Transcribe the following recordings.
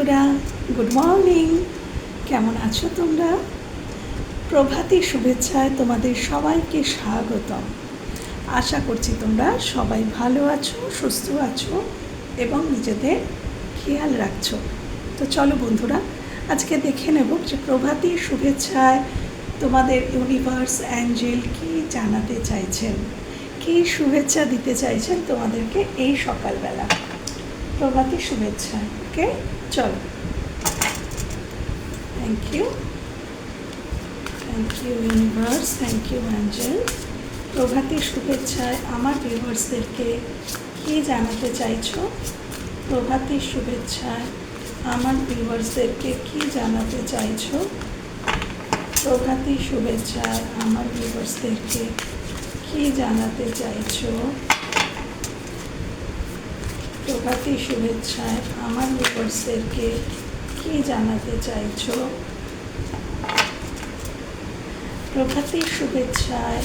বন্ধুরা, good morning. কেমন আছো তোমরা? প্রভাতী শুভেচ্ছায় তোমাদের সবাইকে স্বাগতম। আশা করছি তোমরা সবাই ভালো আছো, সুস্থ আছো এবং নিজেদের খেয়াল রাখছো। তো চলো বন্ধুরা, আজকে দেখে নেব যে প্রভাতী শুভেচ্ছায় তোমাদের ইউনিভার্স অ্যাঞ্জেল কি জানাতে চাইছেন, কি শুভেচ্ছা দিতে চাইছেন তোমাদেরকে এই সকালবেলা। প্রভাতী শুভেচ্ছা, ওকে? চলো। Thank you thank you universe thank you angel প্রভাতী শুভেচ্ছায় আমার ভিউয়ার্সদেরকে কী জানাতে চাইছো? প্রভাতী শুভেচ্ছায় আমার ভিউয়ার্সদেরকে কী জানাতে চাইছো? প্রভাতী শুভেচ্ছায় আমার ভিউয়ার্সদেরকে কী জানাতে চাইছো? প্রভাতী শুভেচ্ছায় আমার ভিউয়ার্সদেরকে কী জানাতে চাইছো? প্রভাতী শুভেচ্ছায়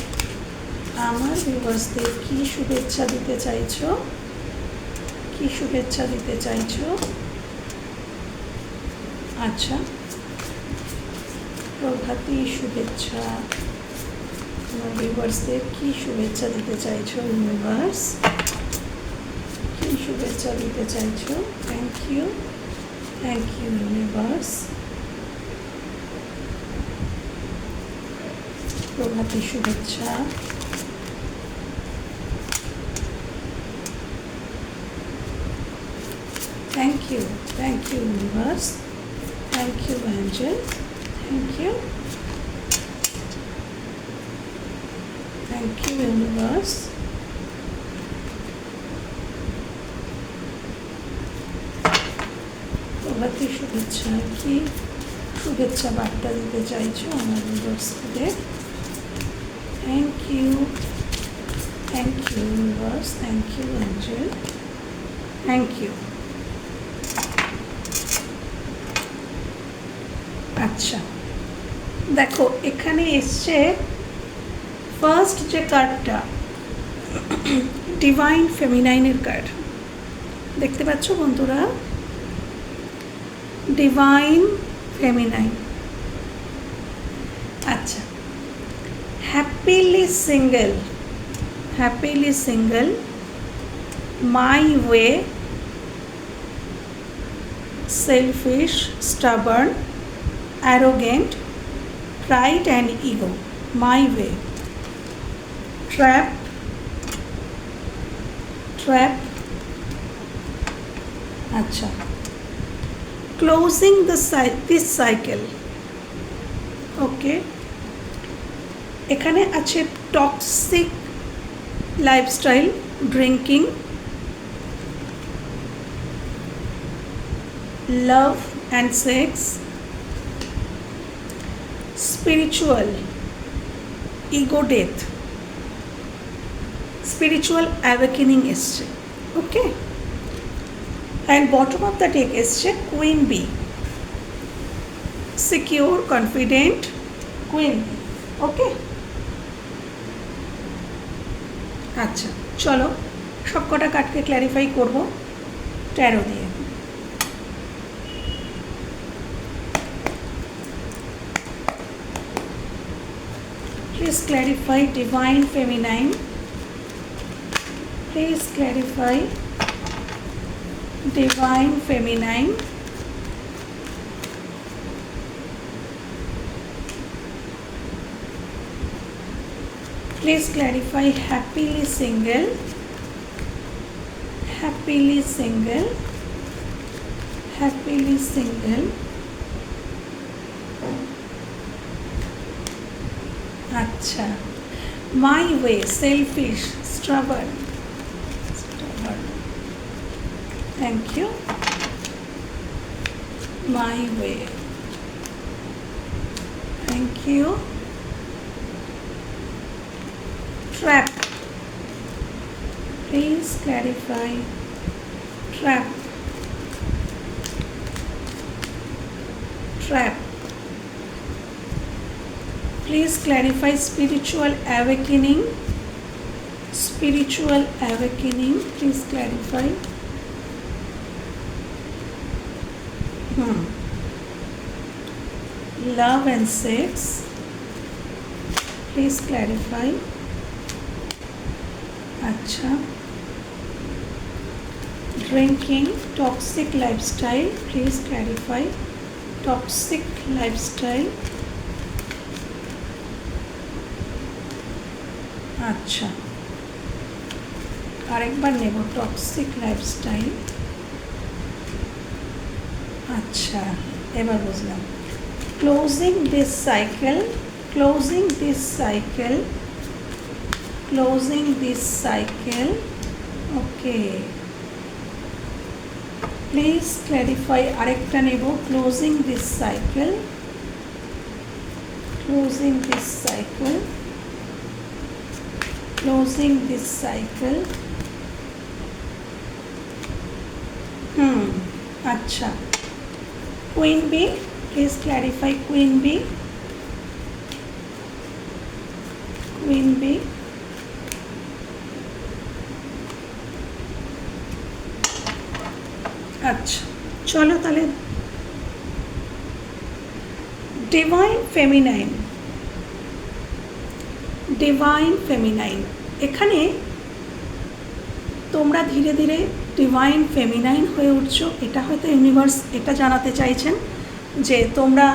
আমার ভিউয়ার্সদের কী শুভেচ্ছা দিতে চাইছো? কী শুভেচ্ছা দিতে চাইছো? আচ্ছা। প্রভাতী শুভেচ্ছা, আমার ভিউয়ার্সদের কী শুভেচ্ছা দিতে চাইছো ইউনিভার্স কী শুভেচ্ছা দিতে চাইছো thank you thank you universe প্রভাতী শুভেচ্ছা thank you thank you universe thank you angel thank you thank you universe প্রভাতী শুভেচ্ছা কি শুভেচ্ছা বার্তা দিতে চাইছো আমার ভিউয়ার্সদের। Thank you thank you universe thank you angel thank you আচ্ছা দেখো, এখানে এসছে ফার্স্ট যে কার্ডটা ডিভাইন ফেমিনাইনের কার্ড দেখতে পাচ্ছ বন্ধুরা? ডিভাইন ফেমিনাইন আচ্ছা happily single happily single my way selfish stubborn arrogant, pride and ego. My way. Trap. Trap. আচ্ছা closing the this cycle okay এখানে আছে toxic lifestyle drinking love and sex spiritual, ego death. Spiritual awakening এসছে okay and bottom of the deck এসছে queen bee secure confident queen okay আচ্ছা চলো সব কটা কাটকে ক্ল্যারিফাই করব। ট্যারো দিয়ে। Please clarify divine feminine. Please clarify divine feminine. Please clarify happily single. Happily single. Happily single. Acha. My way selfish stubborn. thank you. My way. Thank you. Trap. Please clarify. Trap. Trap. Please clarify spiritual awakening. Spiritual awakening. Please clarify. Love and sex please clarify আচ্ছা drinking toxic lifestyle please clarify toxic lifestyle আচ্ছা আরেকবার নেব toxic lifestyle আচ্ছা এবার বুঝলাম closing this cycle closing this cycle closing this cycle okay please clarify আরেকটা নেব closing this cycle closing this cycle closing this cycle. Hmm আচ্ছা queen bee please clarify queen bee queen bee আচ্ছা চলো তাহলে divine feminine divine feminine এখানে তোমরা ধীরে ধীরে ডিভাইন ফেমিনাইন হয়ে উঠছো, এটা হয়তো ইউনিভার্স এটা জানাতে চাইছেন। যে তোমরা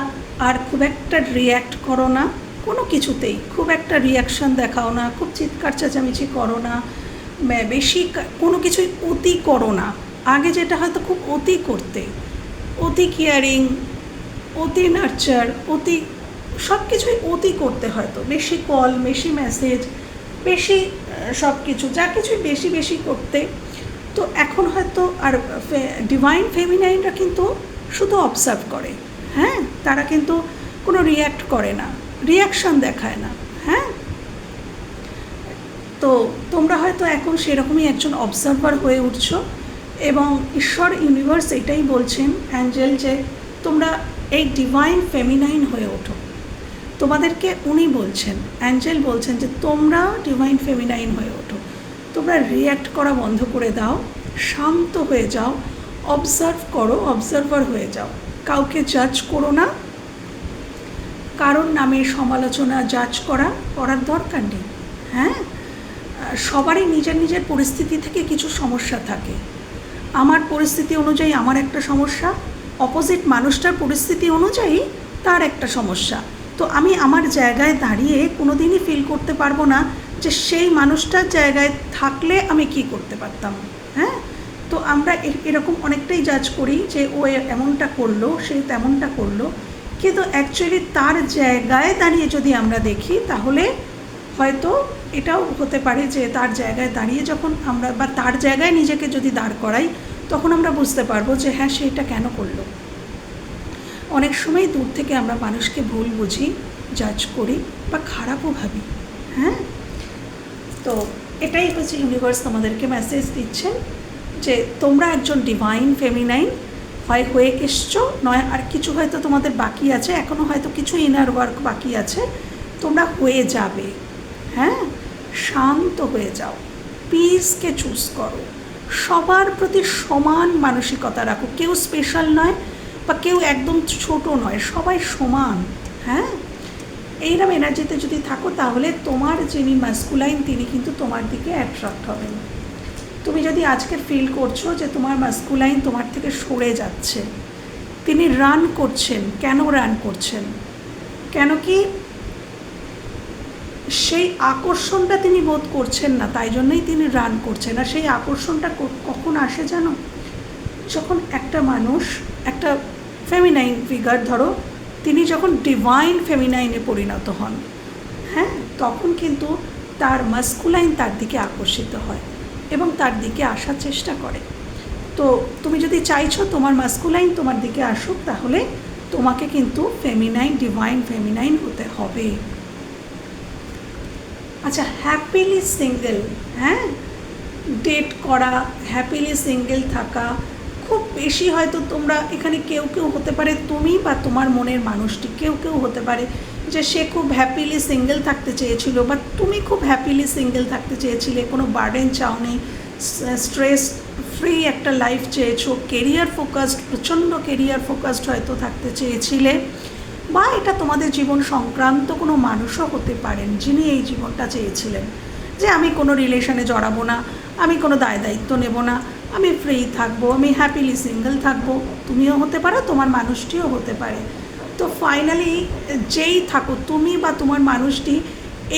আর খুব একটা রিয়্যাক্ট করো না, কোনো কিছুতেই। খুব একটা রিয়াকশান দেখাও না, খুব চিৎকার চেঁচামেচি করো না বেশি কোনো কিছুই অতি করো না। আগে যেটা হয়তো খুব অতি করতে। অতি কেয়ারিং অতি নার্চার অতি সব কিছুই অতি করতে হয়তো। বেশি কল বেশি মেসেজ বেশি সব কিছু, যা কিছুই বেশি বেশি করতে। তো এখন হয়তো আর ডিভাইন ফেমিনাইনরা কিন্তু শুধু অবজার্ভ করে। হ্যাঁ তারা কিন্তু কোনো রিয়্যাক্ট করে না রিয়াকশান দেখায় না হ্যাঁ? তো তোমরা হয়তো এখন সেরকমই একজন অবজারভার হয়ে উঠছো এবং ঈশ্বর ইউনিভার্স এটাই বলছেন, অ্যাঞ্জেল, যে তোমরা এই ডিভাইন ফেমিনাইন হয়ে ওঠো। তোমাদেরকে উনি বলছেন, অ্যাঞ্জেল বলছেন যে তোমরা ডিভাইন ফেমিনাইন হয়ে ওঠো। তোমরা রিয়্যাক্ট করা বন্ধ করে দাও, শান্ত হয়ে যাও অবজার্ভ করো অবজারভার হয়ে যাও। কাউকে জাজ করো না। কারোর নামে সমালোচনা জাজ করা করার দরকার নেই। হ্যাঁ? সবারই নিজের নিজের পরিস্থিতি থেকে কিছু সমস্যা থাকে। আমার পরিস্থিতি অনুযায়ী আমার একটা সমস্যা অপোজিট মানুষটার পরিস্থিতি অনুযায়ী তার একটা সমস্যা। তো আমি আমার জায়গায় দাঁড়িয়ে কোনো দিনই ফিল করতে পারব না যে সেই মানুষটার জায়গায় থাকলে আমি কি করতে পারতাম। হ্যাঁ? তো আমরা এরকম অনেকটাই জাজ করি যে ও এমনটা করল, সে তেমনটা করল। কিন্তু অ্যাকচুয়ালি তার জায়গায় দাঁড়িয়ে যদি আমরা দেখি, তাহলে হয়তো এটাও হতে পারে যে তার জায়গায় দাঁড়িয়ে যখন আমরা বা তার জায়গায় নিজেকে যদি দাঁড় করাই, তখন আমরা বুঝতে পারব যে হ্যাঁ সে এটা কেন করল। অনেক সময় দূর থেকে আমরা মানুষকে ভুল বুঝি জাজ করি বা খারাপও ভাবি হ্যাঁ? তো এটাই হচ্ছে ইউনিভার্স তোমাদেরকে মেসেজ দিচ্ছেন যে তোমরা একজন ডিভাইন ফেমিনাইন হয় হয়ে এসছো, নয় আর কিছু হয়তো তোমাদের বাকি আছে এখনও হয়তো কিছু ইনার ওয়ার্ক বাকি আছে, তোমরা হয়ে যাবে। হ্যাঁ? শান্ত হয়ে যাও। পিসকে চুজ করো। সবার প্রতি সমান মানসিকতা রাখো। কেউ স্পেশাল নয় বা কেউ একদম ছোট নয়, সবাই সমান। হ্যাঁ? এইরকম এনার্জিতে যদি থাকো, তাহলে তোমার যিনি মাস্কুলাইন তিনি কিন্তু তোমার দিকে অ্যাট্রাক্ট হবেন। তুমি যদি আজকে ফিল করছ যে তোমার মাস্কুলাইন তোমার থেকে সরে যাচ্ছে, তিনি রান করছেন, কেন রান করছেন? কেন কি সেই আকর্ষণটা তিনি বোধ করছেন না, তাই জন্যই তিনি রান করছেন। আর সেই আকর্ষণটা কখন আসে জানো? যখন একটা মানুষ, একটা ফেমিনাইন ফিগার ধরো, তিনি যখন ডিভাইন ফেমিনাইনে পরিণত হন হ্যাঁ? তখন কিন্তু তার মাস্কুলাইন তার দিকে আকর্ষিত হয়। এবং তার দিকে আসার চেষ্টা করে। তো তুমি যদি চাইছো তোমার মাস্কুলাইন তোমার দিকে আসুক, তাহলে তোমাকে কিন্তু ফেমিনাইন ডিভাইন ফেমিনাইন হতে হবে। আচ্ছা হ্যাপিলি সিঙ্গেল হ্যাঁ? ডেট করা হ্যাপিলি সিঙ্গেল থাকা, খুব বেশি হয়তো তোমরা এখানে কেউ কেউ হতে পারে, তুমি বা তোমার মনের মানুষটি কেউ কেউ হতে পারে। যে সে খুব হ্যাপিলি সিঙ্গেল থাকতে চেয়েছিল, বা তুমি খুব হ্যাপিলি সিঙ্গেল থাকতে চেয়েছিলে, কোনো বার্ডেন চাওনি স্ট্রেস ফ্রি একটা লাইফ চেয়েছো কেরিয়ার ফোকাসড প্রচণ্ড কেরিয়ার ফোকাসড হয়তো থাকতে চেয়েছিলে, বা এটা তোমাদের জীবন সংক্রান্ত কোনো মানুষও হতে পারেন যিনি এই জীবনটা চেয়েছিলেন, যে আমি কোনো রিলেশনে জড়াবো না, আমি কোনো দায় দায়িত্ব নেব না, আমি ফ্রি থাকব, আমি হ্যাপিলি সিঙ্গেল থাকব, তুমিও হতে পারো, তোমার মানুষটিও হতে পারে। তো ফাইনালি যেই থাকো, তুমি বা তোমার মানুষটি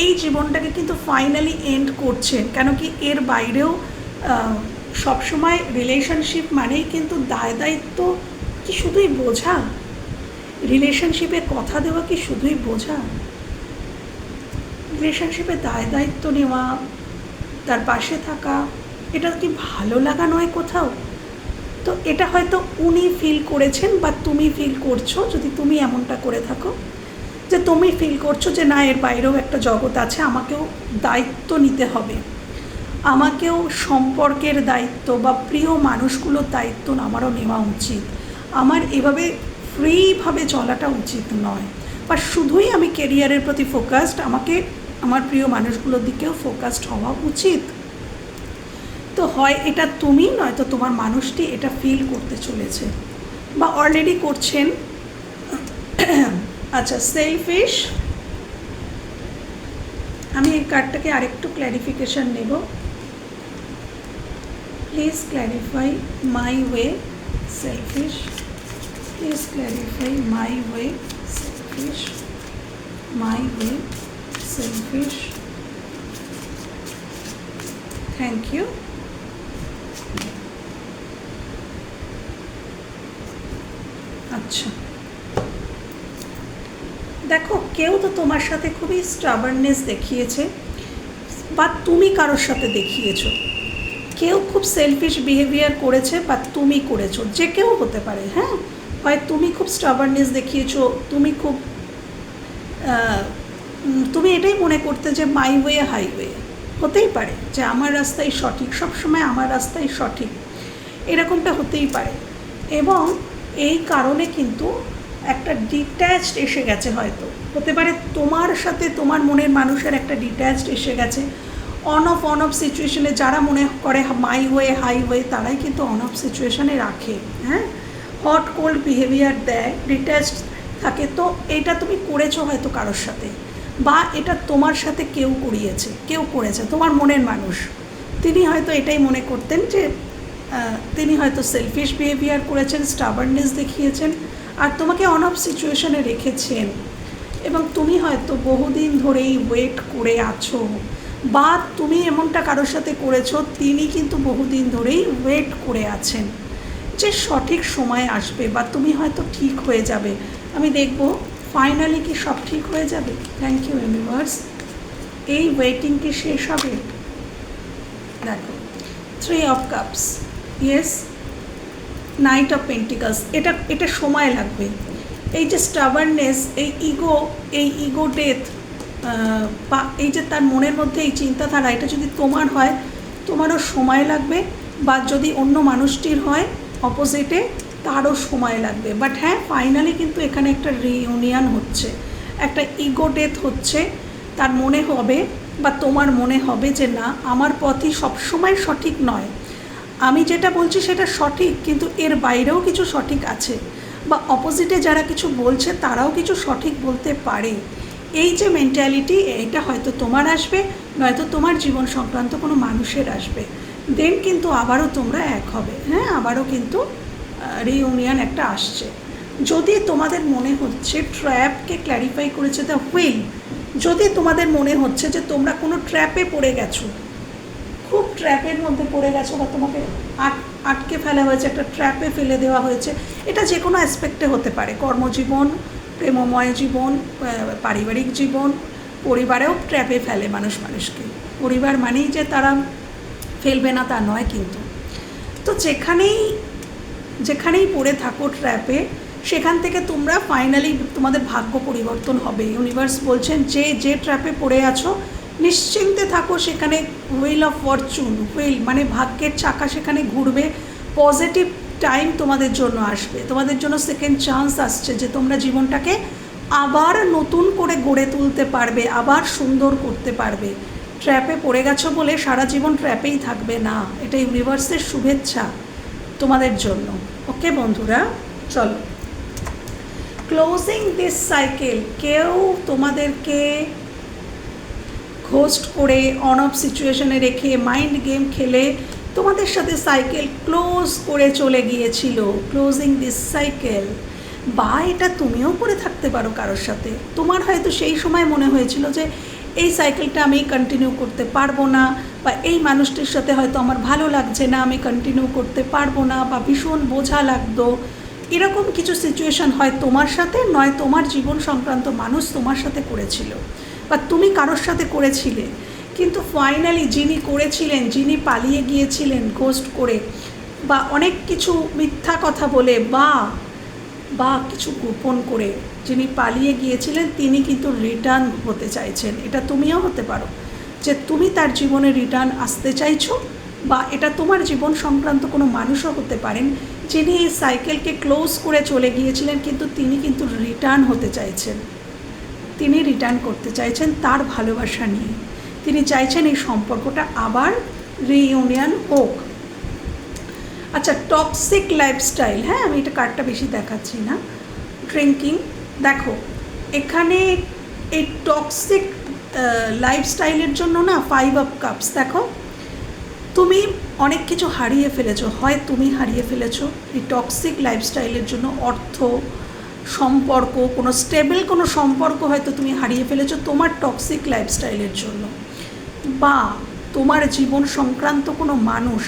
এই জীবনটাকে কিন্তু ফাইনালি এন্ড করছেন। কেন কি এর বাইরেও সবসময় রিলেশনশিপ মানেই কিন্তু দায় দায়িত্ব কি শুধুই বোঝা? রিলেশনশিপে কথা দেওয়া কি শুধুই বোঝা? রিলেশনশিপে দায় দায়িত্ব নেওয়া, তার পাশে থাকা, এটা কি ভালো লাগা নয় কোথাও? তো এটা হয়তো উনি ফিল করেছেন বা তুমি ফিল করছ, যদি তুমি এমনটা করে থাকো, যে তুমি ফিল করছ যে না, এর বাইরেও একটা জগৎ আছে, আমাকেও দায়িত্ব নিতে হবে। আমাকেও সম্পর্কের দায়িত্ব বা প্রিয় মানুষগুলোর দায়িত্ব আমারও নেওয়া উচিত। আমার এভাবে ফ্রিভাবে চলাটা উচিত নয়। বা শুধুই আমি কেরিয়ারের প্রতি ফোকাসড আমাকে, আমার প্রিয় মানুষগুলোর দিকেও ফোকাসড হওয়া উচিত। তো হয়, এটা তুমি নয়তো তোমার মানুষটি এটা ফিল করতে চলেছে। বা অলরেডি করছেন। আচ্ছা সেলফিশ আমি এই কার্ডটাকে আরেকটু ক্ল্যারিফিকেশান নেব। Please clarify my way selfish please clarify my way selfish my way selfish thank you আচ্ছা। দেখো, কেউ তো তোমার সাথে খুবই স্টাবারনেস দেখিয়েছে, বা তুমি কারোর সাথে দেখিয়েছো। কেউ খুব সেলফিশ বিহেভিয়ার করেছে, বা তুমি করেছ। যে কেউ হতে পারে হ্যাঁ? হয় তুমি খুব স্টাবারনেস দেখিয়েছো, তুমি খুব তুমি এটাই মনে করতে যে মাই ওয়ে হাইওয়ে হতেই পারে যে, আমার রাস্তাই সঠিক, সবসময় আমার রাস্তাই সঠিক। এরকমটা হতেই পারে। এবং এই কারণে কিন্তু একটা ডিট্যাচড এসে গেছে হয়তো। হতে পারে তোমার সাথে তোমার মনের মানুষের একটা ডিট্যাচড এসে গেছে। অন অফ অন অফ সিচুয়েশনে যারা মনে করে মাই ওয়ে হাই ওয়ে তারাই কিন্তু অন অফ সিচুয়েশনে রাখে হ্যাঁ? হট কোল্ড বিহেভিয়ার দেয় ডিট্যাচড থাকে। তো এটা তুমি করেছ হয়তো কারোর সাথে বা এটা তোমার সাথে কেউ করিয়েছে, কেউ করেছে, তোমার মনের মানুষ। তিনি হয়তো এটাই মনে করতেন যে তিনি হয়তো সেলফিশ বিহেভিয়ার করেছেন স্টাবারনেস দেখিয়েছেন, আর তোমাকে অন অফ সিচুয়েশনে রেখেছেন। এবং তুমি হয়তো বহুদিন ধরেই ওয়েট করে আছো, বা তুমি এমনটা কারোর সাথে করেছ, তিনি কিন্তু বহুদিন ধরেই ওয়েট করে আছেন। যে সঠিক সময় আসবে, বা তুমি হয়তো ঠিক হয়ে যাবে। আমি দেখব ফাইনালি কি সব ঠিক হয়ে যাবে? থ্যাংক ইউ ইউনিভার্স এই ওয়েটিং কি শেষ হবে? দেখো three of cups yes knight of pentacles এটা এটা সময় লাগবে। এই যে স্টাবারনেস এই ইগো এই ইগো ডেথ বা এই যে তার মনের মধ্যে এই চিন্তাধারা, এটা যদি তোমার হয়, তোমারও সময় লাগবে, বা যদি অন্য মানুষটির হয় অপোজিটে তারও সময় লাগবে। বাট হ্যাঁ ফাইনালি কিন্তু এখানে একটা রিউনিয়ন হচ্ছে। একটা ইগো ডেথ হচ্ছে, তার মনে হবে, বা তোমার মনে হবে যে না, আমার পথই সবসময় সঠিক নয়। আমি যেটা বলছি সেটা সঠিক, কিন্তু এর বাইরেও কিছু সঠিক আছে বা অপোজিটে যারা কিছু বলছে তারাও কিছু সঠিক বলতে পারে। এই যে মেন্টালিটি এটা হয়তো তোমার আসবে, নয়তো তোমার জীবন সংক্রান্ত কোনো মানুষের আসবে। দেন কিন্তু আবারও তোমরা এক হবে। হ্যাঁ আবারও কিন্তু রিউনিয়ন একটা আসছে। যদি তোমাদের মনে হচ্ছে ট্র্যাপকে ক্ল্যারিফাই করেছে দ্য হুইল যদি তোমাদের মনে হচ্ছে যে তোমরা কোনো ট্র্যাপে পড়ে গেছো ট্র্যাপের মধ্যে পড়ে গেছো বা তোমাকে আট, আটকে ফেলা হয়েছে, একটা ট্র্যাপে ফেলে দেওয়া হয়েছে, এটা যে কোনো অ্যাসপেক্টে হতে পারে। কর্মজীবন, প্রেমময় জীবন পারিবারিক জীবন, পরিবারেও ট্র্যাপে ফেলে মানুষ মানুষকে। পরিবার মানেই যে তারা ফেলবে না তা নয় কিন্তু। তো যেখানেই যেখানেই পড়ে থাকো ট্র্যাপে, সেখান থেকে তোমরা ফাইনালি তোমাদের ভাগ্য পরিবর্তন হবে। ইউনিভার্স বলছেন যে যে ট্র্যাপে পড়ে আছো নিশ্চিন্তে থাকো, সেখানে হুইল অফ ফরচুন হুইল মানে ভাগ্যের চাকা সেখানে ঘুরবে। পজিটিভ টাইম তোমাদের জন্য আসবে। তোমাদের জন্য সেকেন্ড চান্স আসছে যে তোমরা জীবনটাকে আবার নতুন করে গড়ে তুলতে পারবে, আবার সুন্দর করতে পারবে। ট্র্যাপে পড়ে গেছো বলে সারা জীবন ট্র্যাপেই থাকবে না। এটা ইউনিভার্সের শুভেচ্ছা তোমাদের জন্য। ওকে বন্ধুরা, চলো। ক্লোজিং দিস সাইকেল কেউ তোমাদেরকে হোস্ট করে অন অফ সিচুয়েশনে রেখে মাইন্ড গেম খেলে তোমাদের সাথে সাইকেল ক্লোজ করে চলে গিয়েছিল। Closing this cycle. বা এটা তুমিও করে থাকতে পারো কারোর সাথে। তোমার হয়তো সেই সময় মনে হয়েছিল যে, এই সাইকেলটা আমি কন্টিনিউ করতে পারব না, বা এই মানুষটির সাথে হয়তো আমার ভালো লাগছে না, আমি কন্টিনিউ করতে পারব না, বা ভীষণ বোঝা লাগতো। এরকম কিছু সিচুয়েশন হয় তোমার সাথে, নয় তোমার জীবন সংক্রান্ত মানুষ তোমার সাথে করেছিল। বা তুমি কারোর সাথে করেছিলে, কিন্তু ফাইনালি যিনি করেছিলেন, যিনি পালিয়ে গিয়েছিলেন গোস্ট করে, বা অনেক কিছু মিথ্যা কথা বলে, বা বা কিছু গোপন করে যিনি পালিয়ে গিয়েছিলেন, তিনি কিন্তু রিটার্ন হতে চাইছেন। এটা তুমিও হতে পারো যে তুমি তার জীবনে রিটার্ন আসতে চাইছো, বা এটা তোমার জীবন সংক্রান্ত কোনো মানুষও হতে পারেন যিনি এই সাইকেলকে ক্লোজ করে চলে গিয়েছিলেন, কিন্তু তিনি কিন্তু রিটার্ন হতে চাইছেন। তিনি রিটার্ন করতে চাইছেন তার ভালোবাসা নিয়ে। তিনি চাইছেন এই সম্পর্কটা আবার রিইউনিয়ন হোক। আচ্ছা টক্সিক লাইফস্টাইল হ্যাঁ আমি এটা কার্ডটা বেশি দেখাচ্ছি না। ড্রিঙ্কিং দেখো, এখানে এই টক্সিক লাইফস্টাইলের জন্য না ফাইভ অফ কাপস দেখো, তুমি অনেক কিছু হারিয়ে ফেলেছো, হয় তুমি হারিয়ে ফেলেছো এই টক্সিক লাইফস্টাইলের জন্য অর্থ সম্পর্ক, কোনো স্টেবল কোনো সম্পর্ক হয়তো তুমি হারিয়ে ফেলেছো তোমার টক্সিক লাইফস্টাইলের জন্য। বা তোমার জীবন সংক্রান্ত কোনো মানুষ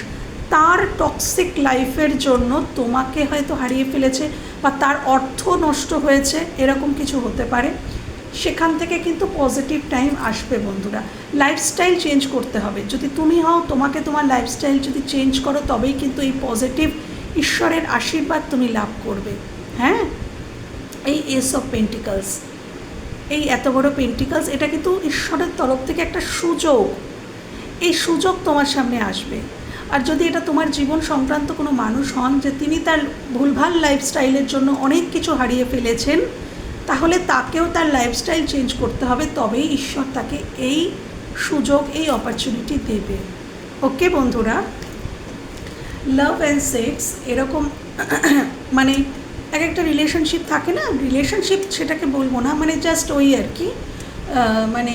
তার টক্সিক লাইফের জন্য তোমাকে হয়তো হারিয়ে ফেলেছে বা তার অর্থ নষ্ট হয়েছে, এরকম কিছু হতে পারে। সেখান থেকে কিন্তু পজিটিভ টাইম আসবে বন্ধুরা। লাইফস্টাইল চেঞ্জ করতে হবে। যদি তুমি হও, তোমাকে তোমার লাইফস্টাইল যদি চেঞ্জ করো, তবেই কিন্তু এই পজিটিভ ঈশ্বরের আশীর্বাদ তুমি লাভ করবে। হ্যাঁ? এই এস অফ পেন্টিকালস এই এত বড় পেন্টিকালস এটা কিন্তু ঈশ্বরের তরফ থেকে একটা সুযোগ। এই সুযোগ তোমার সামনে আসবে। আর যদি এটা তোমার জীবন সংক্রান্ত কোনো মানুষ হন যে তিনি তার ভুলভাল লাইফস্টাইলের জন্য অনেক কিছু হারিয়ে ফেলেছেন, তাহলে তাকেও তার লাইফস্টাইল চেঞ্জ করতে হবে, তবেই ঈশ্বর তাকে এই সুযোগ, এই অপরচুনিটি দেবে। ওকে বন্ধুরা? লাভ অ্যান্ড সেক্স এরকম মানে এক একটা রিলেশনশিপ থাকে না? রিলেশনশিপ সেটাকে বলব না মানে জাস্ট ওই আর কি। মানে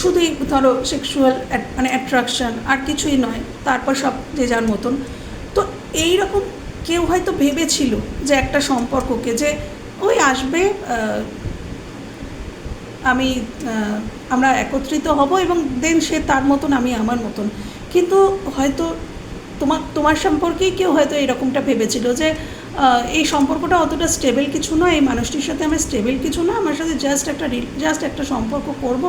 শুধুই ধরো সেক্সুয়াল মানে অ্যাট্রাকশন আর কিছুই নয়, তারপর সব যে যার মতন। তো এই রকম কেউ হয়তো ভেবেছিল যে একটা সম্পর্ককে যে ওই আসবে আমি আমরা একত্রিত হব এবং দেন সে তার মতন, আমি আমার মতন। কিন্তু হয়তো তোমার তোমার সম্পর্কেই কেউ হয়তো এরকমটা ভেবেছিল যে এই সম্পর্কটা অতটা স্টেবল কিছু নয়, এই মানুষটির সাথে আমার স্টেবল কিছু না, আমার সাথে জাস্ট একটা জাস্ট একটা সম্পর্ক করব,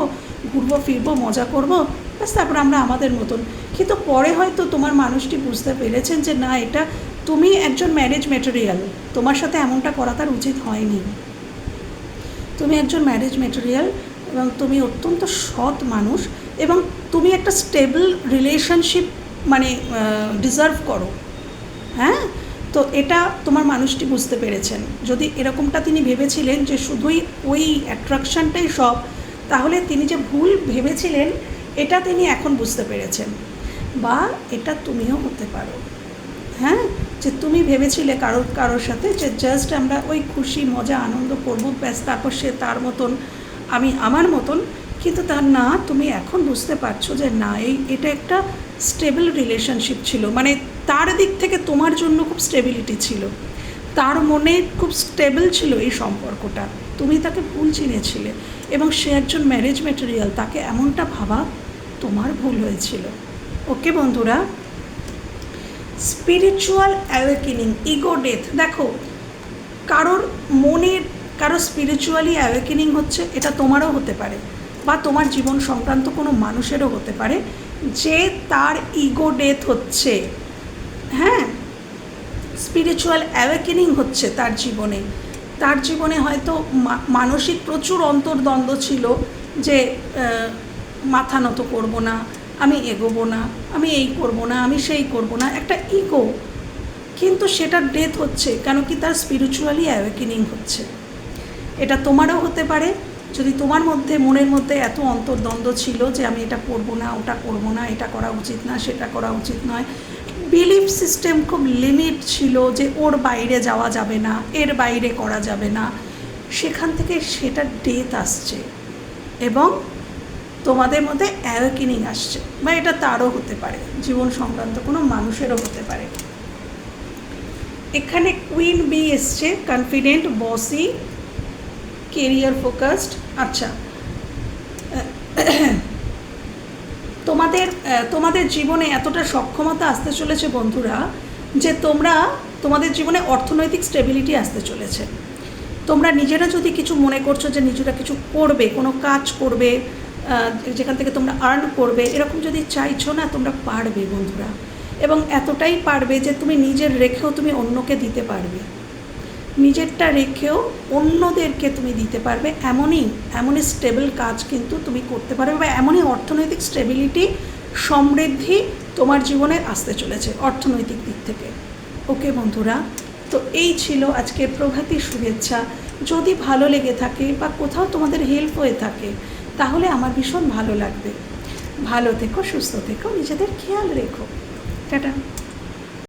ঘুরবো, ফিরবো, মজা করব, ব্যাস তারপর আমরা আমাদের মতন। কিন্তু পরে হয়তো তোমার মানুষটি বুঝতে পেরেছেন যে না, এটা তুমি একজন ম্যারেজ ম্যাটেরিয়াল তোমার সাথে এমনটা করা তার উচিত হয়নি। তুমি একজন ম্যারেজ ম্যাটেরিয়াল এবং তুমি অত্যন্ত সৎ মানুষ এবং তুমি একটা স্টেবল রিলেশনশিপ মানে ডিজার্ভ করো। হ্যাঁ? তো এটা তোমার মানুষটি বুঝতে পেরেছেন। যদি এরকমটা তিনি ভেবেছিলেন যে শুধুই ওই অ্যাট্রাকশানটাই সব, তাহলে তিনি যে ভুল ভেবেছিলেন, এটা তিনি এখন বুঝতে পেরেছেন। বা এটা তুমিও হতে পারো। হ্যাঁ? যে তুমি ভেবেছিলে কারোর কারোর সাথে যে জাস্ট আমরা ওই খুশি, মজা, আনন্দ করব, ব্যাস, তারপর সে তার মতন, আমি আমার মতন, কিন্তু তার না, তুমি এখন বুঝতে পারছ যে না, এই, এটা একটা স্টেবল রিলেশনশিপ ছিল। মানে তার দিক থেকে তোমার জন্য খুব স্টেবিলিটি ছিল। তার মনে খুব স্টেবল ছিল এই সম্পর্কটা। তুমি তাকে ভুল চিনেছিলে এবং সে একজন ম্যারেজ ম্যাটেরিয়াল তাকে এমনটা ভাবা তোমার ভুল হয়েছিল। ওকে বন্ধুরা? স্পিরিচুয়াল অ্যাওয়েকিনিং ইগো ডেথ দেখো, কারোর মনের কারও স্পিরিচুয়ালি অ্যাওয়েকিনিং হচ্ছে, এটা তোমারও হতে পারে বা তোমার জীবন সংক্রান্ত কোনো মানুষেরও হতে পারে। যে তার ইগো ডেথ হচ্ছে হ্যাঁ? স্পিরিচুয়াল অ্যাওয়েকেনিং হচ্ছে তার জীবনে। তার জীবনে হয়তো মানসিক প্রচুর অন্তর্দ্বন্দ্ব ছিল যে মাথা নত করব না, আমি এগোবো না, আমি এই করব না, আমি সেই করব না, একটা ইগো কিন্তু সেটার ডেথ হচ্ছে কেন কি তার স্পিরিচুয়ালি অ্যাওয়েকেনিং হচ্ছে। এটা তোমারও হতে পারে যদি তোমার মধ্যে, মনের মধ্যে এত অন্তর্দ্বন্দ্ব ছিল যে আমি এটা করব না, ওটা করব না, এটা করা উচিত না, সেটা করা উচিত নয় বিলিফ সিস্টেম খুব লিমিট ছিল যে ওর বাইরে যাওয়া যাবে না, এর বাইরে করা যাবে না। সেখান থেকে সেটা ডেথ আসছে এবং তোমাদের মধ্যে অ্যাওয়েকেনিং আসছে। বা এটা তারও হতে পারে, জীবন সংক্রান্ত কোনো মানুষেরও হতে পারে। এখানে কুইন বি এসছে কনফিডেন্ট বসি কেরিয়ার ফোকাসড আচ্ছা। তোমাদের তোমাদের জীবনে এতটা সক্ষমতা আসতে চলেছে বন্ধুরা যে তোমরা, তোমাদের জীবনে অর্থনৈতিক স্টেবিলিটি আসতে চলেছে। তোমরা নিজেরা যদি কিছু মনে করছ যে নিজেরা কিছু করবে, কোনো কাজ করবে যেখান থেকে তোমরা আর্ন করবে, এরকম যদি চাইছো না, তোমরা পারবে বন্ধুরা। এবং এতটাই পারবে যে তুমি নিজের রেখেও তুমি অন্যকে দিতে পারবে। নিজেরটা রেখেও অন্যদেরকে তুমি দিতে পারবে। এমনই এমনই স্টেবল কাজ কিন্তু তুমি করতে পারবে বা এমনই অর্থনৈতিক স্টেবিলিটি সমৃদ্ধি তোমার জীবনে আসতে চলেছে অর্থনৈতিক দিক থেকে। ওকে বন্ধুরা, তো এই ছিল আজকের প্রভাতী শুভেচ্ছা। যদি ভালো লেগে থাকে বা কোথাও তোমাদের হেল্প হয়ে থাকে, তাহলে আমার ভীষণ ভালো লাগবে। ভালো থেকো, সুস্থ থেকো, নিজেদের খেয়াল রেখো। টাটা।